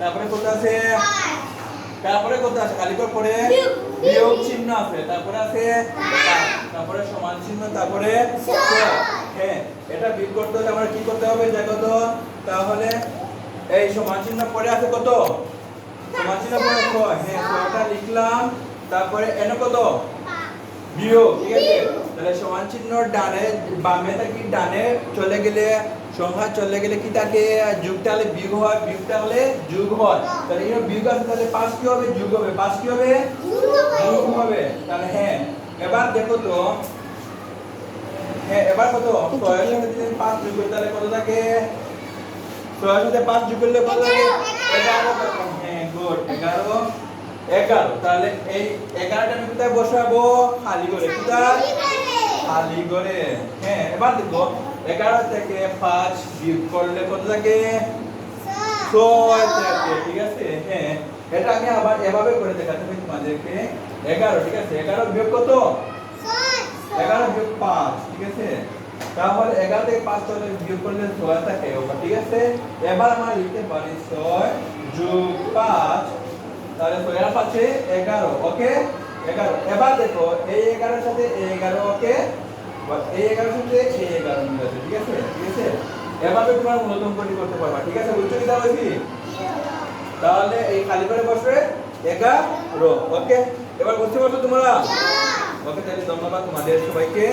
তারপরে কত আছে? তারপরে আছে? পরে। বিয়োগ চিহ্ন আছে, তারপরে আছে তারপরে সমান চিহ্ন, তারপরে হ্যাঁ এটা বিয়োগ করতে হলে আমরা কি করতে হবে? দেখো তো, তাহলে এই সমান চিহ্ন পরে আছে কত? চিহ্ন পরে ছয় হ্যাঁ ছয়টা লিখলাম, তারপরে এন কত বিয়োগ, ঠিক আছে? তাহলে সমান চিহ্ন ডানে, বামে থাকি ডানে, চলে গেলে সংখ্যা চলে গেলে কি থাকে? যুগটা হলে বিয়োগ হয়, বিয়োগটা হলে যুগ হয়। তাহলে এখানে বিয়োগ আছে, তাহলে পাঁচ কি হবে? যুগ হবে। পাঁচ কি হবে? যুগ হবে। তাহলে হ্যাঁ এবার দেখো তো হ্যাঁ এবার কত? ছয়ের পাঁচ যোগ তাহলে কত থাকে? ছয়ের সাথে পাঁচ যোগ করলে কত থাকে এগারো। হ্যাঁ গুড এগারো। এগারো। তাহলে এই এগারোটা আমি কোথায় বসাবো? খালি করে। কোথায়? খালি করে। হ্যাঁ এবার দেখো। এগারো থেকে পাঁচ বিয়োগ করলে কত থাকে ছয় থাকে ঠিক আছে? হ্যাঁ এটা আমি আবার এভাবে করে দেখাতে হবে তোমাদেরকে। এগারো ঠিক আছে? এগারো বিয়োগ কত? এগারো বিয়োগ পাঁচ ঠিক আছে? তাহলে এগারো থেকে পাঁচ চলে বিয়োগ করলে ছয় থাকে ওটা ঠিক আছে? এবার আমরা লিখতে পারি ছয় যোগ পাঁচ তাহলে ছয় আর পাঁচে এগারো ওকে? এগারো। এবার দেখো এই এগারোর সাথে এই এগারো ওকে? এই এগারোর সাথে এই এগারো মিল আছে ঠিক আছে? ঠিক আছে? এভাবে তোমার মূলতম পরি করতে পারবা ঠিক আছে? বুঝছ কি তাহলে? কি তাহলে এই খালি করে বসবে এগারো ওকে? এবার বুঝতে পারছ তোমরা? ওকে তাহলে ধন্যবাদ তোমাদের সবাইকে।